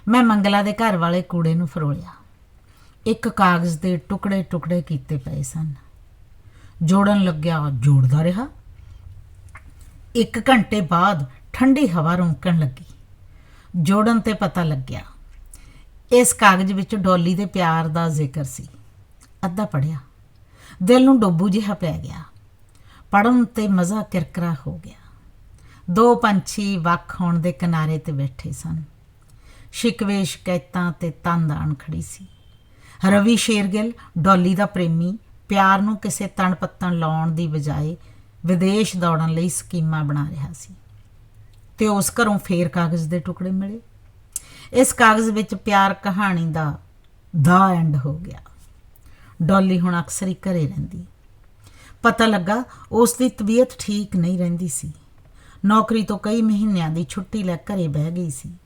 A: ਮੈਂ ਮੰਗਲਾ ਦੇ ਘਰ ਵਾਲੇ ਕੂੜੇ ਨੂੰ ਫਰੋਲਿਆ। ਇੱਕ ਕਾਗਜ਼ ਦੇ ਟੁਕੜੇ ਟੁਕੜੇ ਕੀਤੇ ਪਏ ਸਨ। ਜੋੜਨ ਲੱਗਿਆ ਜੋੜਦਾ ਰਿਹਾ। ਇੱਕ ਘੰਟੇ ਬਾਅਦ ਠੰਡੀ ਹਵਾ ਰੋਂਕਣ ਲੱਗੀ। ਜੋੜਨ ਤੇ ਪਤਾ ਲੱਗਿਆ, ਇਸ ਕਾਗਜ਼ ਵਿੱਚ ਡੋਲੀ ਦੇ ਪਿਆਰ ਦਾ ਜ਼ਿਕਰ ਸੀ। ਅੱਧਾ ਪੜਿਆ ਦਿਲ ਨੂੰ ਡੋਬੂ ਜਿਹਾ ਪੈ ਗਿਆ। ਪੜਨ ਤੇ ਮਜ਼ਾ ਕਿਰਕਰਾ ਹੋ ਗਿਆ। ਦੋ ਪੰਛੀ ਵੱਖ ਹੋਣ ਦੇ ਕਿਨਾਰੇ ਤੇ ਬੈਠੇ ਸਨ। ਸ਼ਿਕਵੇ ਸ਼ਿਕਾਇਤਾਂ ਤੇ ਤੰਦਾਨ ਖੜੀ ਸੀ। ਰਵੀ ਸ਼ੇਰਗਿੱਲ, ਡੋਲੀ ਦਾ ਪ੍ਰੇਮੀ, ਪਿਆਰ ਨੂੰ ਕਿਸੇ ਤਣ ਪੱਤਣ ਲਾਉਣ ਦੀ ਬਜਾਏ ਵਿਦੇਸ਼ ਦੌੜਨ ਲਈ ਸਕੀਮਾਂ ਬਣਾ ਰਿਹਾ ਸੀ। ਤੇ ਉਸ ਘਰੋਂ ਫੇਰ ਕਾਗਜ਼ ਦੇ ਟੁਕੜੇ ਮਿਲੇ। ਇਸ ਕਾਗਜ਼ ਵਿੱਚ ਪਿਆਰ ਕਹਾਣੀ ਦਾ ਦਾ ਐਂਡ ਹੋ ਗਿਆ। ਡੋਲੀ ਹੁਣ ਅਕਸਰ ਹੀ ਘਰੇ ਰਹਿੰਦੀ। ਪਤਾ ਲੱਗਾ ਉਸ ਦੀ ਤਬੀਅਤ ਠੀਕ ਨਹੀਂ ਰਹਿੰਦੀ ਸੀ। ਨੌਕਰੀ ਤੋਂ ਕਈ ਮਹੀਨਿਆਂ ਦੀ ਛੁੱਟੀ ਲੈ ਘਰੇ ਬਹਿ ਗਈ ਸੀ।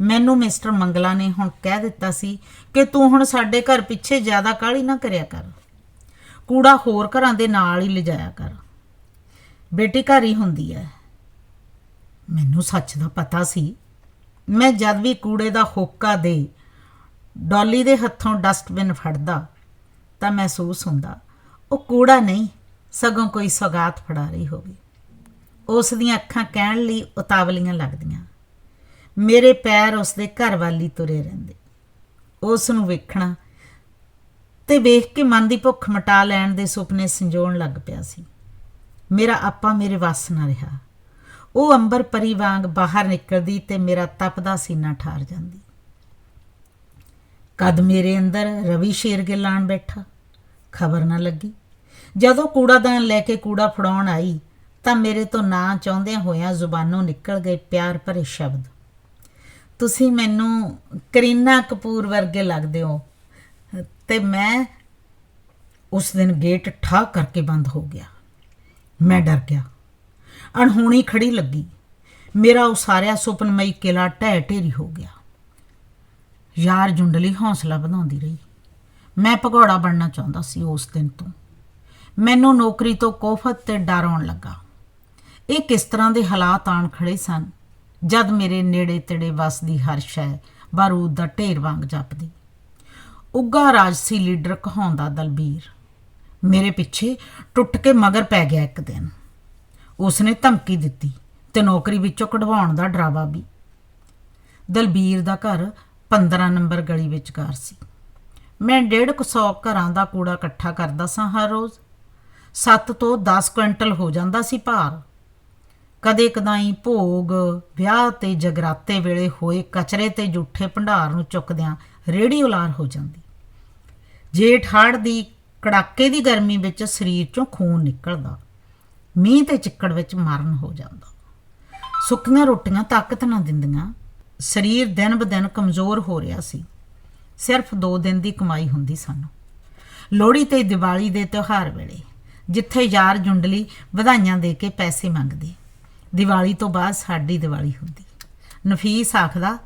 A: ਮੈਨੂੰ ਮਿਸਟਰ ਮੰਗਲਾ ਨੇ ਹੁਣ ਕਹਿ ਦਿੱਤਾ ਸੀ ਕਿ ਤੂੰ ਹੁਣ ਸਾਡੇ ਘਰ ਪਿੱਛੇ ਜ਼ਿਆਦਾ ਕਾਹਲੀ ਨਾ ਕਰਿਆ ਕਰ। ਕੂੜਾ ਹੋਰ ਘਰਾਂ ਦੇ ਨਾਲ ਹੀ ਲਿਜਾਇਆ ਕਰ। ਬੇਟੀ ਘਰ ਹੀ ਹੁੰਦੀ ਹੈ ਮੈਨੂੰ ਸੱਚ ਦਾ ਪਤਾ ਸੀ। ਮੈਂ ਜਦ ਵੀ ਕੂੜੇ ਦਾ ਹੋਕਾ ਦੇ, ਡੋਲੀ ਦੇ ਹੱਥੋਂ ਡਸਟਬਿਨ ਫੜਦਾ, ਤਾਂ ਮਹਿਸੂਸ ਹੁੰਦਾ, ਉਹ ਕੂੜਾ ਨਹੀਂ, ਸਗੋਂ ਕੋਈ ਸੌਗਾਤ ਫੜਾ ਰਹੀ ਹੋਵੇ। ਉਸ ਦੀਆਂ ਅੱਖਾਂ ਕਹਿਣ ਲਈ ਉਤਾਵਲੀਆਂ ਲੱਗਦੀਆਂ। ਮੇਰੇ ਪੈਰ ਉਸ ਦੇ ਘਰ ਵਾਲੀ ਤੁਰੇ ਰਹਿੰਦੇ। ਉਸ ਨੂੰ ਵੇਖਣਾ ਤੇ ਵੇਖ ਕੇ ਮਨ ਦੀ ਭੁੱਖ ਮਟਾ ਲੈਣ ਦੇ ਸੁਪਨੇ ਸੰਜੋਣ ਲੱਗ ਪਿਆ ਸੀ। ਮੇਰਾ ਆਪਾ ਮੇਰੇ ਵੱਸ ਨਾ ਰਿਹਾ। ਉਹ ਅੰਬਰ ਪਰੀ ਵਾਂਗ ਬਾਹਰ ਨਿਕਲਦੀ ਤੇ ਮੇਰਾ ਤਪਦਾ ਸੀਨਾ ਠਾਰ ਜਾਂਦੀ। ਕਦ ਮੇਰੇ ਅੰਦਰ ਰਵੀ ਸ਼ੇਰਗਿੱਲ ਆਣ ਬੈਠਾ? ਖਬਰ ਨਾ ਲੱਗੀ। ਜਦੋਂ ਕੂੜਾਦਾਨ ਲੈ ਕੇ ਕੂੜਾ ਫੜਾਉਣ ਆਈ ਤਾਂ ਮੇਰੇ ਤੋਂ ਨਾ ਚਾਹੁੰਦਿਆਂ ਹੋਇਆਂ ਜ਼ੁਬਾਨੋਂ ਨਿਕਲ ਗਏ ਪਿਆਰ ਭਰੇ ਸ਼ਬਦ। ਤੁਸੀਂ ਮੈਨੂੰ ਕਰੀਨਾ ਕਪੂਰ ਵਰਗੇ ਲੱਗਦੇ ਹੋ। ਤੇ ਮੈਂ ਉਸ ਦਿਨ ਗੇਟ ਠਾ ਕਰਕੇ ਬੰਦ ਹੋ ਗਿਆ। ਮੈਂ ਡਰ ਗਿਆ। ਅਣਹੋਣੀ ਖੜੀ ਲੱਗੀ। ਮੇਰਾ ਉਸਾਰਿਆ ਸੁਪਨਮਈ ਕਿਲਾ ਢਹਿ ਢੇਰੀ ਹੋ ਗਿਆ। ਯਾਰ ਜੁੰਡਲੀ ਹੌਸਲਾ ਵਧਾਉਂਦੀ ਰਹੀ। ਮੈਂ ਭਗੌੜਾ ਬਣਨਾ ਚਾਹੁੰਦਾ ਸੀ ਉਸ ਦਿਨ ਤੋਂ। ਮੈਨੂੰ ਨੌਕਰੀ ਤੋਂ ਕੋਫਤ ਤੇ ਡਰ ਆਉਣ ਲੱਗਾ। ਇਹ ਕਿਸ ਤਰ੍ਹਾਂ ਦੇ ਹਾਲਾਤ ਆਣ ਖੜੇ ਸਨ? ਜਦ ਮੇਰੇ ਨੇੜੇ ਤੇੜੇ ਵਸਦੀ ਹਰ ਸ਼ੈ ਬਾਰੂਦ ਦਾ ਢੇਰ ਵਾਂਗ ਜਪਦੀ। ਉੱਗਾ ਰਾਜਸੀ ਲੀਡਰ ਕਹਾਉਂਦਾ ਦਲਬੀਰ, ਮੇਰੇ ਪਿੱਛੇ ਟੁੱਟ ਕੇ ਮਗਰ ਪੈ ਗਿਆ ਇੱਕ ਦਿਨ। ਉਸਨੇ ਧਮਕੀ ਦਿੱਤੀ, ਤੇ ਨੌਕਰੀ ਵਿੱਚੋਂ ਕਢਵਾਉਣ ਦਾ ਡਰਾਵਾ ਵੀ। ਦਲਬੀਰ ਦਾ ਘਰ 15 ਨੰਬਰ ਗਲੀ ਵਿਚਕਾਰ ਸੀ। ਮੈਂ 150 ਘਰਾਂ ਦਾ ਕੂੜਾ ਇਕੱਠਾ ਕਰਦਾ ਸਾਂ ਹਰ ਰੋਜ਼। 7 ਤੋਂ 10 ਕੁਇੰਟਲ ਹੋ ਜਾਂਦਾ ਸੀ ਭਾਰ। ਕਦੇ ਕਦਾਈ ਭੋਗ, ਵਿਆਹ ਤੇ ਜਗਰਾਤੇ ਵੇਲੇ ਹੋਏ ਕਚਰੇ ਤੇ ਜੂਠੇ ਭੰਡਾਰ ਨੂੰ ਚੁੱਕਦਿਆਂ ਰੇੜੀ ਉਲਾਰ ਹੋ ਜਾਂਦੀ। ਜੇਠ ਹਾੜ ਦੀ ਕੜਾਕੇ ਦੀ ਗਰਮੀ ਵਿੱਚ ਸਰੀਰ ਚੋਂ ਖੂਨ ਨਿਕਲਦਾ। ਮੀਂਹ ਤੇ ਚਿੱਕੜ ਵਿੱਚ ਮਰਨ ਹੋ ਜਾਂਦਾ। ਸੁੱਕੀਆਂ ਰੋਟੀਆਂ ਤਾਕਤ ਨਾ ਦਿੰਦੀਆਂ। ਸਰੀਰ ਦਿਨ ਬਦਿਨ ਕਮਜ਼ੋਰ ਹੋ ਰਿਹਾ ਸੀ। ਸਿਰਫ 2 ਦਿਨ ਦੀ ਕਮਾਈ ਹੁੰਦੀ ਸਾਨੂੰ। ਲੋਹੜੀ ਤੇ ਦੀਵਾਲੀ ਦੇ ਤਿਉਹਾਰ ਵੇਲੇ ਜਿੱਥੇ ਯਾਰ ਜੁੰਡਲੀ ਵਧਾਈਆਂ ਦੇ ਕੇ ਪੈਸੇ ਮੰਗਦੇ। ਦੀਵਾਲੀ ਤੋਂ ਬਾਅਦ ਸਾਡੀ ਦੀਵਾਲੀ ਹੁੰਦੀ। ਨਫੀਸ ਆਖਦਾ,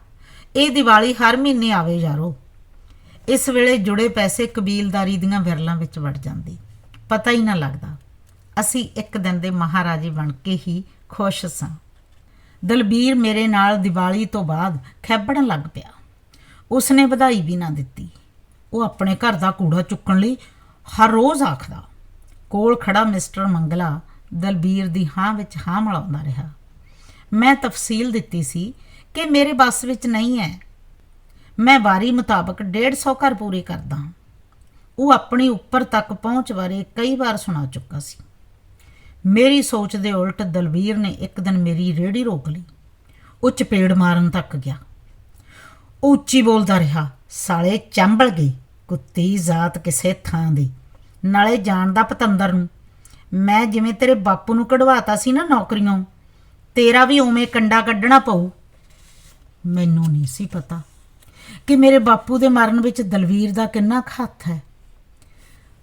A: ਇਹ ਦੀਵਾਲੀ ਹਰ ਮਹੀਨੇ ਆਵੇ ਯਾਰੋ। ਇਸ ਵੇਲੇ ਜੁੜੇ ਪੈਸੇ ਕਬੀਲਦਾਰੀ ਦੀਆਂ ਵਿਰਲਾਂ ਵਿੱਚ ਵੜ ਜਾਂਦੀ। ਪਤਾ ਹੀ ਨਾ ਲੱਗਦਾ, ਅਸੀਂ ਇੱਕ ਦਿਨ ਦੇ ਮਹਾਰਾਜੇ ਬਣ ਕੇ ਹੀ ਖੁਸ਼ ਸਾਂ। ਦਲਬੀਰ ਮੇਰੇ ਨਾਲ ਦੀਵਾਲੀ ਤੋਂ ਬਾਅਦ ਖੈਬੜਨ ਲੱਗ ਪਿਆ। ਉਸਨੇ ਵਧਾਈ ਵੀ ਨਾ ਦਿੱਤੀ। ਉਹ ਆਪਣੇ ਘਰ ਦਾ ਕੂੜਾ ਚੁੱਕਣ ਲਈ ਹਰ ਰੋਜ਼ ਆਖਦਾ, ਕੋਲ ਖੜਾ ਮਿਸਟਰ ਮੰਗਲਾ ਦਲਬੀਰ ਦੀ ਹਾਂ ਵਿੱਚ ਹਾਂ ਮਿਲਾਉਂਦਾ ਰਿਹਾ। ਮੈਂ ਤਫਸੀਲ ਦਿੱਤੀ ਸੀ ਕਿ ਮੇਰੇ ਬੱਸ ਵਿੱਚ ਨਹੀਂ ਹੈ। ਮੈਂ ਵਾਰੀ ਮੁਤਾਬਕ 150 ਘਰ ਪੂਰੇ ਕਰਦਾ ਹਾਂ। ਉਹ ਆਪਣੀ ਉੱਪਰ ਤੱਕ ਪਹੁੰਚ ਬਾਰੇ ਕਈ ਵਾਰ ਸੁਣਾ ਚੁੱਕਾ ਸੀ। ਮੇਰੀ ਸੋਚ ਦੇ ਉਲਟ ਦਲਬੀਰ ਨੇ ਇੱਕ ਦਿਨ ਮੇਰੀ ਰੇੜੀ ਰੋਕ ਲਈ। ਉਹ ਚਪੇੜ ਮਾਰਨ ਤੱਕ ਗਿਆ। ਉਹ ਉੱਚੀ ਬੋਲਦਾ ਰਿਹਾ, ਸਾਲੇ ਚੰਬਲ ਗਈ ਕੁੱਤੀ ਜ਼ਾਤ ਕਿਸੇ ਥਾਂ ਦੀ। ਨਾਲੇ ਜਾਣਦਾ ਪਤੰਦਰ ਨੂੰ ਮੈਂ ਜਿਵੇਂ ਤੇਰੇ ਬਾਪੂ ਨੂੰ ਕਢਵਾਤਾ ਸੀ ਨਾ ਨੌਕਰੀਆਂ ਤੇਰਾ ਵੀ ਉਵੇਂ ਕੰਡਾ ਕੱਢਣਾ ਪਊ। ਮੈਨੂੰ ਨਹੀਂ ਸੀ ਪਤਾ ਕਿ ਮੇਰੇ ਬਾਪੂ ਦੇ ਮਰਨ ਵਿੱਚ ਦਲਵੀਰ ਦਾ ਕਿੰਨਾ ਕੁ ਹੱਥ ਹੈ।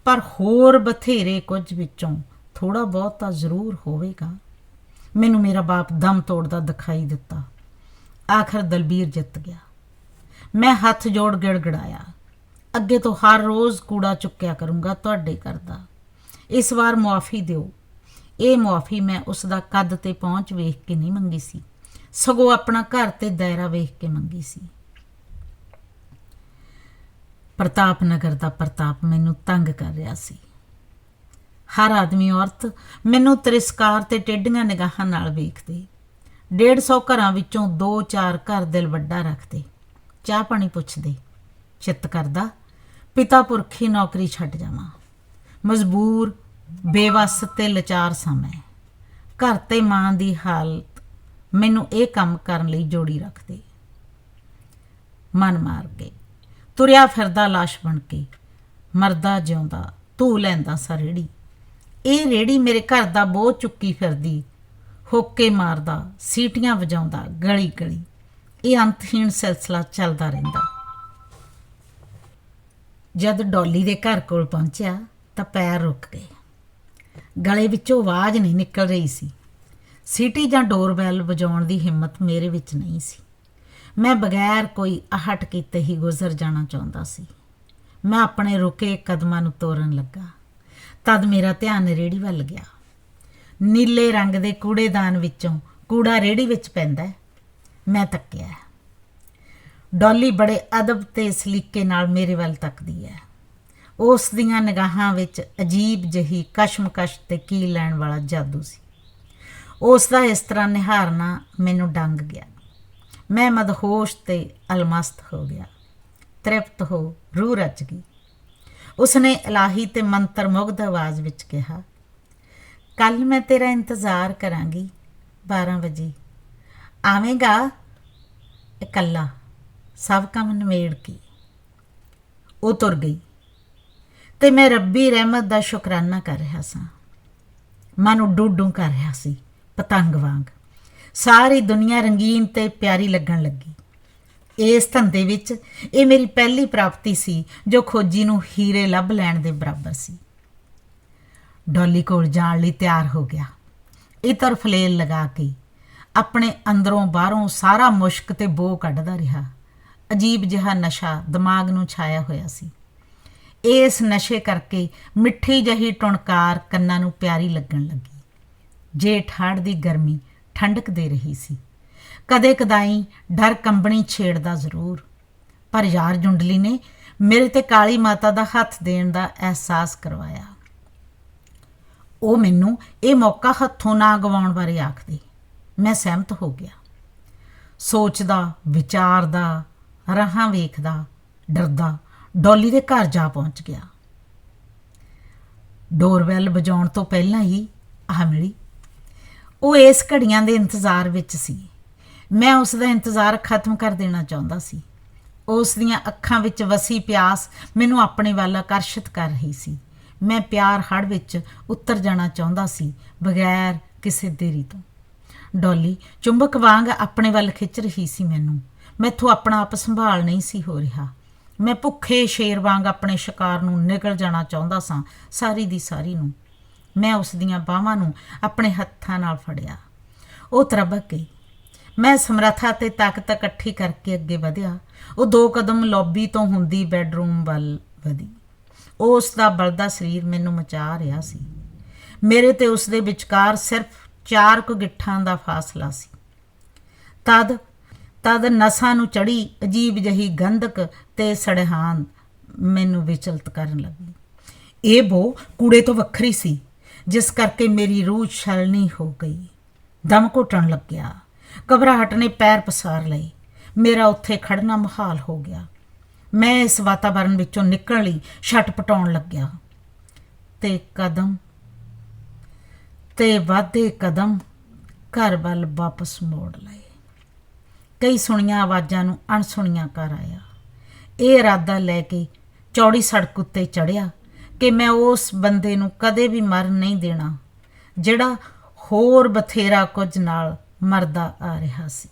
A: ਪਰ ਹੋਰ ਬਥੇਰੇ ਕੁਝ ਵਿੱਚੋਂ ਥੋੜਾ ਬਹੁਤ ਤਾਂ ਜ਼ਰੂਰ ਹੋਵੇਗਾ। ਮੈਨੂੰ ਮੇਰਾ ਬਾਪ ਦਮ ਤੋੜਦਾ ਦਿਖਾਈ ਦਿੱਤਾ। ਆਖਰ ਦਲਬੀਰ ਜਿੱਤ ਗਿਆ। ਮੈਂ ਹੱਥ ਜੋੜ ਗਿੜਗੜਾਇਆ। ਅੱਗੇ ਤੋਂ ਹਰ ਰੋਜ਼ ਕੂੜਾ ਚੁੱਕਿਆ ਕਰੂੰਗਾ ਤੁਹਾਡੇ ਘਰ ਦਾ। ਇਸ ਵਾਰ ਮੁਆਫੀ ਦਿਓ। ਇਹ ਮੁਆਫੀ ਮੈਂ ਉਸ ਦਾ ਕੱਦ ਤੇ ਪਹੁੰਚ ਵੇਖ ਕੇ ਨਹੀਂ ਮੰਗੀ ਸੀ। ਸਗੋਂ ਆਪਣਾ ਘਰ ਤੇ ਦਾਇਰਾ ਵੇਖ ਕੇ ਮੰਗੀ ਸੀ। ਪ੍ਰਤਾਪ ਨਗਰ ਦਾ ਪ੍ਰਤਾਪ ਮੈਨੂੰ ਤੰਗ ਕਰ ਰਿਹਾ ਸੀ। ਹਰ ਆਦਮੀ ਔਰਤ ਮੈਨੂੰ ਤ੍ਰਿਸਕਾਰ ਤੇ ਟੇਢੀਆਂ ਨਿਗਾਹਾਂ ਨਾਲ ਵੇਖਦੇ। 150 ਘਰਾਂ ਵਿੱਚੋਂ 2-4 ਘਰ ਦਿਲ ਵੱਡਾ ਰੱਖਦੇ। ਚਾਹ ਪਾਣੀ ਪੁੱਛਦੇ, ਚਿੱਤ ਕਰਦਾ, ਪਿਤਾ ਪੁਰਖੀ ਨੌਕਰੀ ਛੱਡ ਜਾਵਾਂ। ਮਜਬੂਰ, ਬੇਵਸ ਤੇ ਲਾਚਾਰ ਸਾਂ ਮੈਂ ਘਰ ਤੇ ਮਾਂ ਦੀ ਹਾਲਤ ਮੈਨੂੰ ਇਹ ਕੰਮ ਕਰਨ ਲਈ ਜੋੜੀ ਰੱਖਦੇ। ਮਨ ਮਾਰ ਕੇ, ਤੁਰਿਆ ਫਿਰਦਾ ਲਾਸ਼ ਬਣ ਕੇ, ਮਰਦਾ ਜਿਉਂਦਾ, ਧੂ ਲੈਂਦਾ ਸਾ ਰੇੜੀ। ਇਹ ਰੇੜੀ ਮੇਰੇ ਘਰ ਦਾ ਬੋਝ ਚੁੱਕੀ ਫਿਰਦੀ, ਹੋਕੇ ਮਾਰਦਾ, ਸੀਟੀਆਂ ਵਜਾਉਂਦਾ, ਗਲੀ ਗਲੀ। ਇਹ ਅੰਤਹੀਣ ਸਿਲਸਿਲਾ ਚੱਲਦਾ ਰਹਿੰਦਾ। ਜਦ ਡੋਲੀ ਦੇ ਘਰ ਕੋਲ ਪਹੁੰਚਿਆ ਤਾਂ ਪੈਰ ਰੁਕ ਗਏ। ਗਲੇ ਵਿੱਚੋਂ ਆਵਾਜ਼ ਨਹੀਂ ਨਿਕਲ ਰਹੀ ਸੀ। ਸੀਟੀ ਜਾਂ ਡੋਰਬੈਲ ਵਜਾਉਣ ਦੀ ਹਿੰਮਤ ਮੇਰੇ ਵਿੱਚ ਨਹੀਂ ਸੀ। ਮੈਂ ਬਗੈਰ ਕੋਈ ਆਹਟ ਕੀਤੇ ਹੀ ਗੁਜ਼ਰ ਜਾਣਾ ਚਾਹੁੰਦਾ ਸੀ। ਮੈਂ ਆਪਣੇ ਰੁਕੇ ਕਦਮਾਂ ਨੂੰ ਤੋੜਨ ਲੱਗਾ। ਤਦ ਮੇਰਾ ਧਿਆਨ ਰੇੜੀ ਵੱਲ ਗਿਆ। ਨੀਲੇ ਰੰਗ ਦੇ ਕੂੜੇਦਾਨ ਵਿੱਚੋਂ ਕੂੜਾ ਰੇੜੀ ਵਿੱਚ ਪੈਂਦਾ ਮੈਂ ਤੱਕਿਆ ਡੋਲੀ ਬੜੇ ਅਦਬ ਤੇ ਸਲੀਕੇ ਨਾਲ ਮੇਰੇ ਵੱਲ ਤੱਕਦੀ ਹੈ। ਉਸ ਦੀਆਂ ਨਿਗਾਹਾਂ ਵਿੱਚ ਅਜੀਬ ਜਹੀ ਕਸ਼ਮਕਸ਼ ਤੇ ਕੀ ਲੈਣ ਵਾਲਾ ਜਾਦੂ ਸੀ। ਉਸ ਦਾ ਇਸ ਤਰ੍ਹਾਂ ਨਿਹਾਰਨਾ ਮੈਨੂੰ ਡੰਗ ਗਿਆ। ਮੈਂ ਮਦਹੋਸ਼ ਤੇ ਅਲਮਸਤ ਹੋ ਗਿਆ। ਤ੍ਰਿਪਤ ਹੋ ਰੂਹ ਰਚ ਗਈ। ਉਸਨੇ ਇਲਾਹੀ ਤੇ ਮੰਤਰ ਮੁਗਧ ਆਵਾਜ਼ ਵਿੱਚ ਕਿਹਾ ਕੱਲ ਮੈਂ ਤੇਰਾ ਇੰਤਜ਼ਾਰ ਕਰਾਂਗੀ 12 ਵਜੇ। ਆਵੇਂਗਾ? ਇਕੱਲਾ। ਸਭ ਕੰਮ ਨਿਮੇੜ ਕੇ। ਉਹ ਤੁਰ ਗਈ। ਤੇ ਮੈਂ ਰੱਬੀ ਰਹਿਮਤ ਦਾ ਸ਼ੁਕਰਾਨਾ ਕਰ ਰਿਹਾ ਸਾਂ। ਮਨ ਉੱਡੂ ਉੱਡੂ ਕਰ ਰਿਹਾ ਸੀ, ਪਤੰਗ ਵਾਂਗ। ਸਾਰੀ ਦੁਨੀਆ ਰੰਗੀਨ ਤੇ ਪਿਆਰੀ ਲੱਗਣ ਲੱਗੀ। ਇਸ ਧੰਦੇ ਵਿੱਚ ਇਹ ਮੇਰੀ ਪਹਿਲੀ ਪ੍ਰਾਪਤੀ ਸੀ, ਜੋ ਖੋਜੀ ਨੂੰ ਹੀਰੇ ਲੱਭ ਲੈਣ ਦੇ ਬਰਾਬਰ ਸੀ। ਡੋਲੀ ਕੋਲ ਜਾਣ ਲਈ ਤਿਆਰ ਹੋ ਗਿਆ। ਇਤਰ ਫਲੇਲ ਲਗਾ ਕੇ ਆਪਣੇ ਅੰਦਰੋਂ ਬਾਹਰੋਂ ਸਾਰਾ ਮੁਸ਼ਕ ਤੇ ਬੋ ਕੱਢਦਾ ਰਿਹਾ। ਅਜੀਬ ਜਿਹਾ ਨਸ਼ਾ ਦਿਮਾਗ ਨੂੰ ਛਾਇਆ ਹੋਇਆ ਸੀ। ਇਸ ਨਸ਼ੇ ਕਰਕੇ ਮਿੱਠੀ ਜਹੀ ਟੁਣਕਾਰ ਕੰਨਾਂ ਨੂੰ ਪਿਆਰੀ ਲੱਗਣ ਲੱਗੀ। ਜੇਠ ਹਾੜ ਦੀ ਗਰਮੀ ਠੰਡਕ ਦੇ ਰਹੀ ਸੀ। ਕਦੇ ਕਦਾਈ ਡਰ ਕੰਬਣੀ ਛੇੜਦਾ ਜ਼ਰੂਰ। ਪਰ ਯਾਰ ਜੁੰਡਲੀ ਨੇ ਮੇਰੇ ਤੇ ਕਾਲੀ ਮਾਤਾ ਦਾ ਹੱਥ ਦੇਣ ਦਾ ਅਹਿਸਾਸ ਕਰਵਾਇਆ। ਉਹ ਮੈਨੂੰ ਇਹ ਮੌਕਾ ਹੱਥੋਂ ਨਾ ਗਵਾਉਣ ਬਾਰੇ ਆਖਦੀ। ਮੈਂ ਸਹਿਮਤ ਹੋ ਗਿਆ। ਸੋਚਦਾ, ਵਿਚਾਰਦਾ, ਰਾਹਾਂ ਵੇਖਦਾ, ਡਰਦਾ ਡੋਲੀ ਦੇ ਘਰ ਜਾ ਪਹੁੰਚ ਗਿਆ। ਡੋਰਬੈਲ ਵਜਾਉਣ ਤੋਂ ਪਹਿਲਾਂ ਹੀ ਆ ਮਿਲੀ। ਉਹ ਇਸ ਘੜੀਆਂ ਦੇ ਇੰਤਜ਼ਾਰ ਵਿੱਚ ਸੀ। ਮੈਂ ਉਸ ਦਾ ਇੰਤਜ਼ਾਰ ਖਤਮ ਕਰ ਦੇਣਾ ਚਾਹੁੰਦਾ ਸੀ। ਉਸ ਦੀਆਂ ਅੱਖਾਂ ਵਿੱਚ ਵਸੀ ਪਿਆਸ ਮੈਨੂੰ ਆਪਣੇ ਵੱਲ ਆਕਰਸ਼ਿਤ ਕਰ ਰਹੀ ਸੀ। ਮੈਂ ਪਿਆਰ ਹੜ ਵਿੱਚ ਉਤਰ ਜਾਣਾ ਚਾਹੁੰਦਾ ਸੀ, ਬਗੈਰ ਕਿਸੇ ਦੇਰੀ ਤੋਂ। ਡੋਲੀ ਚੁੰਬਕ ਵਾਂਗ ਆਪਣੇ ਵੱਲ ਖਿੱਚ ਰਹੀ ਸੀ ਮੈਨੂੰ। ਮੈਥੋਂ ਆਪਣਾ ਆਪ ਸੰਭਾਲ ਨਹੀਂ ਸੀ ਹੋ ਰਿਹਾ। ਮੈਂ ਭੁੱਖੇ ਸ਼ੇਰ ਵਾਂਗ ਆਪਣੇ ਸ਼ਿਕਾਰ ਨੂੰ ਨਿਕਲ ਜਾਣਾ ਚਾਹੁੰਦਾ ਸਾਂ, ਸਾਰੀ ਦੀ ਸਾਰੀ ਨੂੰ। ਮੈਂ ਉਸ ਦੀਆਂ ਬਾਹਾਂ ਨੂੰ ਆਪਣੇ ਹੱਥਾਂ ਨਾਲ ਫੜਿਆ। ਉਹ ਤਰਬਕ ਗਈ। ਮੈਂ ਸਮਰੱਥਾ ਤੇ ਤਾਕਤ ਇਕੱਠੀ ਕਰਕੇ ਅੱਗੇ ਵਧਿਆ। ਉਹ ਦੋ ਕਦਮ ਲੌਬੀ ਤੋਂ ਹੁੰਦੀ ਬੈੱਡਰੂਮ ਵੱਲ ਵਧੀ। ਉਸ ਦਾ ਬਲਦਾ ਸਰੀਰ ਮੈਨੂੰ ਮਚਾ ਰਿਹਾ ਸੀ। ਮੇਰੇ ਤੇ ਉਸ ਦੇ ਵਿਚਕਾਰ ਸਿਰਫ ਚਾਰ ਕੁ ਗਿੱਠਾਂ ਦਾ ਫਾਸਲਾ ਸੀ। ਤਦ ਤਦ ਨਸਾਂ ਨੂੰ ਚੜੀ ਅਜੀਬ ਜਹੀ ਗੰਧਕ ਤੇ ਸੜਹਾਨ ਮੈਨੂੰ ਵਿਚਲਤ ਕਰਨ ਲੱਗੀ। ਇਹ ਬੋ ਕੂੜੇ ਤੋਂ ਵੱਖਰੀ ਸੀ, ਜਿਸ ਕਰਕੇ ਮੇਰੀ ਰੂਹ ਛਲਣੀ ਹੋ ਗਈ। ਦਮ ਘੁੱਟਣ ਲੱਗਿਆ। ਘਬਰਾਹਟ ਨੇ ਪੈਰ ਪਸਾਰ ਲਈ ਮੇਰਾ ਉੱਥੇ ਖੜਨਾ ਮੁਹਾਲ ਹੋ ਗਿਆ। ਮੈਂ ਇਸ ਵਾਤਾਵਰਣ ਵਿੱਚੋਂ ਨਿਕਲਣ ਲਈ ਛੱਟ ਪਟਾਉਣ ਲੱਗਿਆ। ਤੇ ਕਦਮ, ਤੇ ਵਾਧੇ ਕਦਮ ਘਰ ਵੱਲ ਵਾਪਸ ਮੋੜ ਲਏ। ਕਈ ਸੁਣੀਆਂ ਆਵਾਜ਼ਾਂ ਨੂੰ ਅਣਸੁਣੀਆਂ ਕਰ ਆਇਆ। ਇਹ ਇਰਾਦਾ ਲੈ ਕੇ ਚੌੜੀ ਸੜਕ ਉੱਤੇ ਚੜਿਆ ਕਿ ਮੈਂ ਉਸ ਬੰਦੇ ਨੂੰ ਕਦੇ ਵੀ ਮਰਨ ਨਹੀਂ ਦੇਣਾ, ਜਿਹੜਾ ਹੋਰ ਬਥੇਰਾ ਕੁਝ ਨਾਲ ਮਰਦਾ ਆ ਰਿਹਾ ਸੀ।